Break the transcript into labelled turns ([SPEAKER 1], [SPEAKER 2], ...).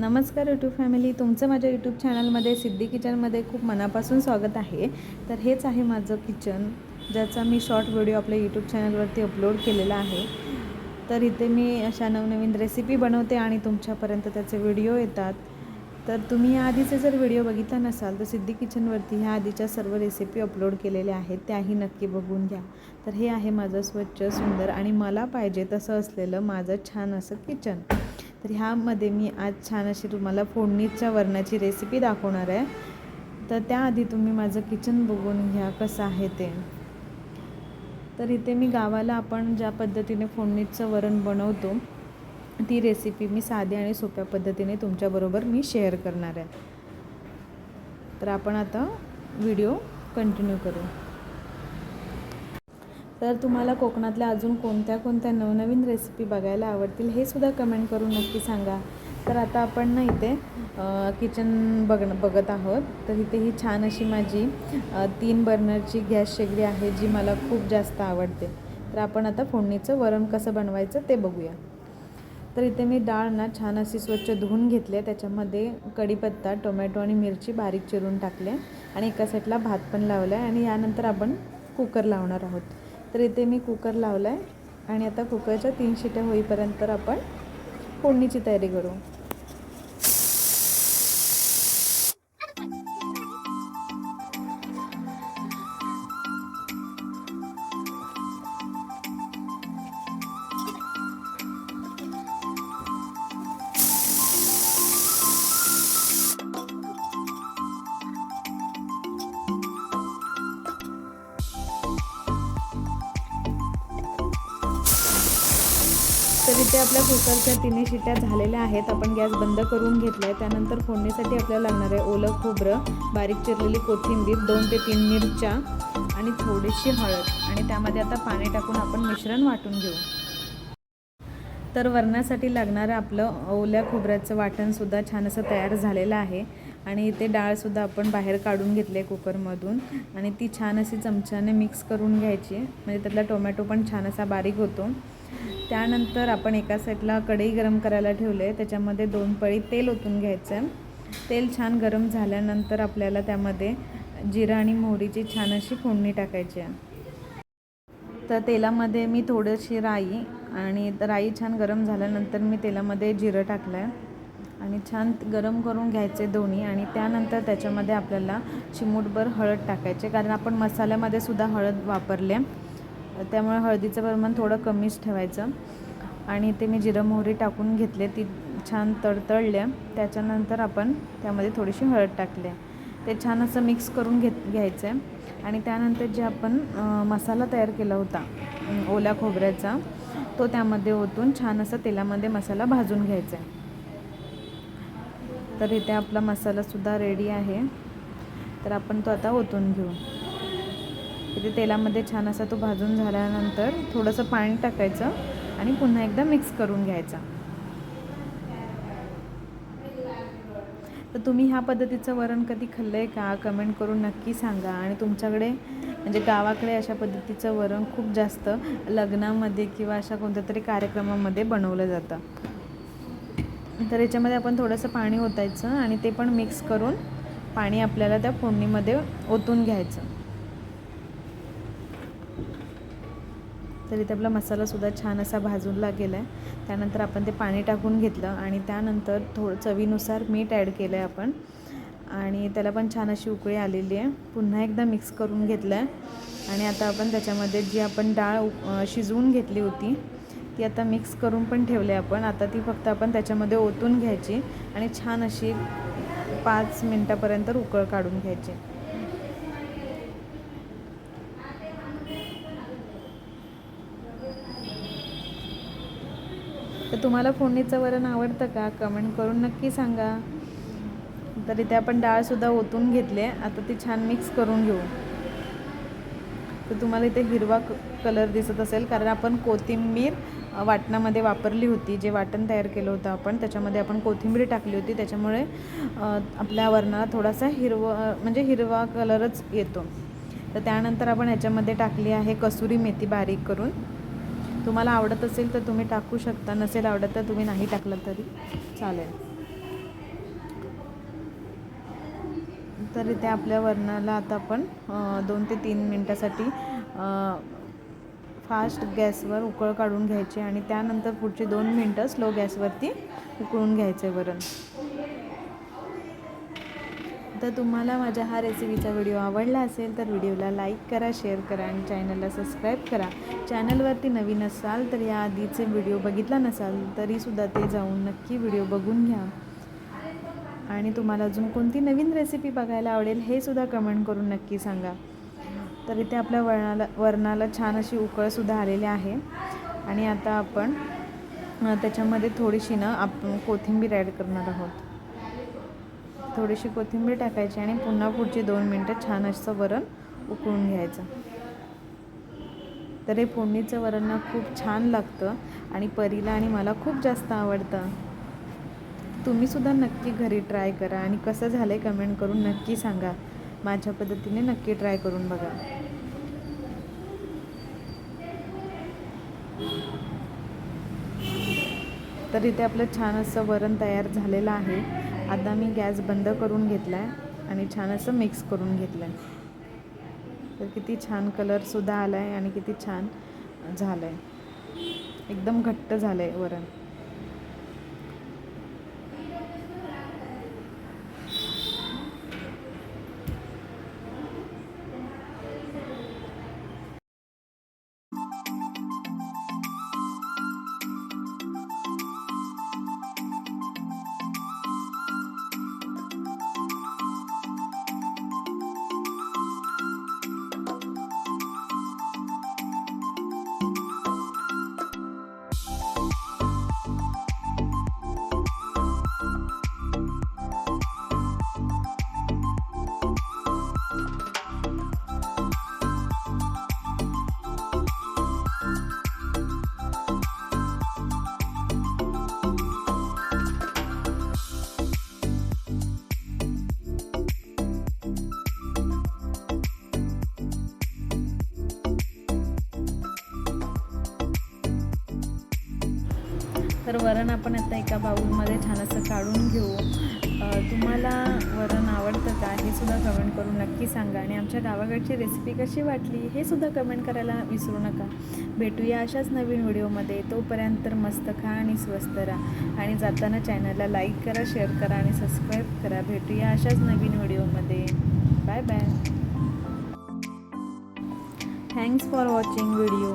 [SPEAKER 1] नमस्कार YouTube family तुमचं माझ्या यूट्यूब चॅनलमध्ये सिद्धी किचनमध्ये खूप मनापासून स्वागत आहे. तर हेच आहे माझं किचन ज्याचा मी शॉर्ट व्हिडिओ आपल्या यूट्यूब चॅनलवरती अपलोड केलेला आहे. तर इथे मी अशा नवनवीन रेसिपी बनवते आणि तुमच्यापर्यंत त्याचे व्हिडिओ येतात. तर तुम्ही या आधीचे जर व्हिडिओ बघितला नसाल तर सिद्धी किचनवरती ह्या आधीच्या सर्व रेसिपी अपलोड केलेल्या आहेत. त्याही नक्की बघून घ्या. तर हे आहे माझं स्वच्छ सुंदर आणि मला पाहिजे तसं असलेलं माझं छान असं किचन तर ह्यामध्ये मी आज छान अशी तुम्हाला फोडणीच्या वरणाची रेसिपी दाखवणार आहे. तर त्याआधी तुम्ही माझं किचन बघून घ्या कसं आहे ते. तर इथे मी गावाला आपण ज्या पद्धतीने फोडणीचं वरण बनवतो ती रेसिपी मी साधी आणि सोप्या पद्धतीने तुमच्याबरोबर मी शेअर करणार आहे. तर आपण आता व्हिडिओ कंटिन्यू करू. तर तुम्हाला कोकणातल्या अजून कोणत्या कोणत्या नवनवीन रेसिपी बघायला आवडतील हे सुद्धा कमेंट करून नक्की सांगा. तर आता आपण ना इथे किचन बघ बघत आहोत. तर इथे ही छान अशी माझी तीन बर्नरची गॅस शेगडी आहे जी मला खूप जास्त आवडते. तर आपण आता फोडणीचं वरण कसं बनवायचं ते बघूया. तर इथे मी डाळ ना छान अशी स्वच्छ धुवून घेतले त्याच्यामध्ये कढीपत्ता टोमॅटो आणि मिरची बारीक चिरून टाकले आणि एका साईडला भात पण लावला आहे. आणि यानंतर आपण कुकर लावणार आहोत. तर इथे मी कुकर लावला आहे आणि आता कुकरच्या तीन शिट्या होईपर्यंत आपण फोडणीची तयारी करू. तर इथे आपल्या कुकरच्या तिन्ही शिट्या झालेल्या आहेत. आपण गॅस बंद करून घेतला आहे त्यानंतर फोडणीसाठी आपल्याला लागणार आहे ओलं खोबरं बारीक चिरलेली कोथिंबीर दोन ते तीन मिरच्या आणि थोडीशी हळद. आणि त्यामध्ये आता पाणी टाकून आपण मिश्रण वाटून घेऊ. तर वरणासाठी लागणारं आपलं ओल्या खोबऱ्याचं वाटणसुद्धा छान असं तयार झालेलं आहे. आणि इथे डाळसुद्धा आपण बाहेर काढून घेतले आहे कुकरमधून. आणि ती छान अशी चमच्याने मिक्स करून घ्यायची. म्हणजे त्यातला टोमॅटो पण छान असा बारीक होतो. त्यानंतर आपण एका साईडला कढई गरम करायला ठेवले. आहे त्याच्यामध्ये दोन पळी तेल ओतून घ्यायचं. आहे तेल छान गरम झाल्यानंतर आपल्याला त्यामध्ये जिरं आणि मोहरीची छान अशी फोडणी टाकायची आहे. तर तेलामध्ये मी थोडीशी राई आणि राई छान गरम झाल्यानंतर मी तेलामध्ये जिरं टाकलं आहे आणि छान गरम करून घ्यायचे दोन्ही आणि त्यानंतर त्याच्यामध्ये आपल्याला चिमूटभर हळद टाकायचे कारण आपण मसाल्यामध्ये सुद्धा हळद वापरले. त्यामुळे हळदीचं प्रमाण थोडं कमीच ठेवायचं. आणि ते मी जिरं मोहरी टाकून घेतले ती छान तडतडल्या. त्याच्यानंतर आपण त्यामध्ये थोडीशी हळद टाकले ते छान असं मिक्स करून घेत घ्यायचं आहे. आणि त्यानंतर जे आपण मसाला तयार केला होता ओल्या खोबऱ्याचा तो त्यामध्ये ओतून छान असं तेलामध्ये मसाला भाजून घ्यायचा आहे. तर इथे आपला मसालासुद्धा रेडी आहे. तर आपण तो आता ओतून घेऊ. इथे तेलामध्ये छान असा तो भाजून झाल्यानंतर थोडंसं पाणी टाकायचं आणि पुन्हा एकदा मिक्स करून घ्यायचा. तर तुम्ही ह्या पद्धतीचं वरण कधी खाल्लं आहे का? कमेंट करून नक्की सांगा. आणि तुमच्याकडे म्हणजे गावाकडे अशा पद्धतीचं वरण खूप जास्त लग्नामध्ये किंवा अशा कोणत्या तरी कार्यक्रमामध्ये बनवलं जातं. तर याच्यामध्ये आपण थोडंसं पाणी ओतायचं आणि ते पण मिक्स करून पाणी आपल्याला त्या फोडणीमध्ये ओतून घ्यायचं. तर इथे आपला मसालासुद्धा छान असा भाजूनला गेला आहे त्यानंतर आपण ते पाणी टाकून घेतलं आणि त्यानंतर थोडं चवीनुसार मीठ ॲड केलं आहे आपण. आणि त्याला पण छान अशी उकळी आलेली आहे. पुन्हा एकदा मिक्स करून घेतलं आहे आणि आता आपण त्याच्यामध्ये जी आपण डाळ शिजवून घेतली होती ती आता मिक्स करून पण ठेवली आपण. आता ती फक्त आपण त्याच्यामध्ये ओतून घ्यायची आणि छान अशी पाच मिनटापर्यंत उकळ काढून घ्यायची. तर तुम्हाला फोडणीचं वरण आवडतं का? कमेंट करून नक्की सांगा. तर इथे आपण डाळसुद्धा ओतून घेतले. आता ती छान मिक्स करून घेऊ. तर तुम्हाला इथे हिरवा क कलर दिसत असेल. कारण आपण कोथिंबीर वाटणामध्ये वापरली होती. जे वाटण तयार केलं होतं आपण. त्याच्यामध्ये आपण कोथिंबीर टाकली होती. त्याच्यामुळे आपल्या वरणाला थोडासा हिरवा म्हणजे हिरवा कलरच येतो. तर त्यानंतर आपण ह्याच्यामध्ये टाकली आहे कसुरी मेथी बारीक करून. तुम्हाला आवडत असेल तर तुम्ही टाकू शकता नसेल आवडत तर तुम्ही नाही टाकलं तरी चालेल. तर इथे आपल्या वर्णाला आता आपण दोन ते तीन मिनटासाठी फास्ट गॅसवर उकळ काढून घ्यायची आणि त्यानंतर पुढचे दोन मिनटं स्लो गॅसवरती उकळून घ्यायचे वरण. तर तुम्हाला माझ्या हा रेसिपीचा व्हिडिओ आवडला असेल तर व्हिडिओला लाईक करा शेअर करा आणि चॅनलला सबस्क्राईब करा. चॅनलवरती नवीन असाल तर या आधीचे व्हिडिओ बघितला नसाल तरीसुद्धा ते जाऊन नक्की व्हिडिओ बघून घ्या. आणि तुम्हाला अजून कोणती नवीन रेसिपी बघायला आवडेल हे सुद्धा कमेंट करून नक्की सांगा. तर इथे आपल्या वरणाला वरणाला छान अशी उकळसुद्धा आलेली आहे. आणि आता आपण त्याच्यामध्ये थोडीशी ना आपण कोथिंबीर ॲड करणार आहोत. थोडीशी कोथिंबीर टाकायची आणि पुन्हा पुढची दोन मिनटं छान असं वरण उकळून घ्यायचं. तर हे फोडणीचं वरण ना खूप छान लागतं आणि परीला आणि मला खूप जास्त आवडतं. तुम्हीसुद्धा नक्की घरी ट्राय करा आणि कसं झालं आहे कमेंट करून नक्की सांगा. माझ्या पद्धतीने नक्की ट्राय करून बघा. तर इथे आपलं छान असं वरण तयार झालेलं आहे. आता मी गॅस बंद करून घेतला आहे आणि छान असं मिक्स करून घेतलं आहे तर किती छान कलरसुद्धा आला आहे आणि किती छान झालं आहे एकदम घट्ट झालं आहे वरण. तर वरण आपण आता एका बाऊलमध्ये छान असं काढून घेऊ. तुम्हाला वरण आवडतं का? हे सुद्धा कमेंट करून नक्की सांगा. आणि आमच्या गावाकडची रेसिपी कशी वाटली हे सुद्धा कमेंट करायला विसरू नका. भेटूया अशाच नवीन व्हिडिओमध्ये. तोपर्यंत तर मस्त खा आणि स्वस्त राहा. आणि जाताना चॅनलला लाईक करा शेअर करा आणि सबस्क्राईब करा. भेटूया अशाच नवीन व्हिडिओमध्ये. Bye bye thanks for watching video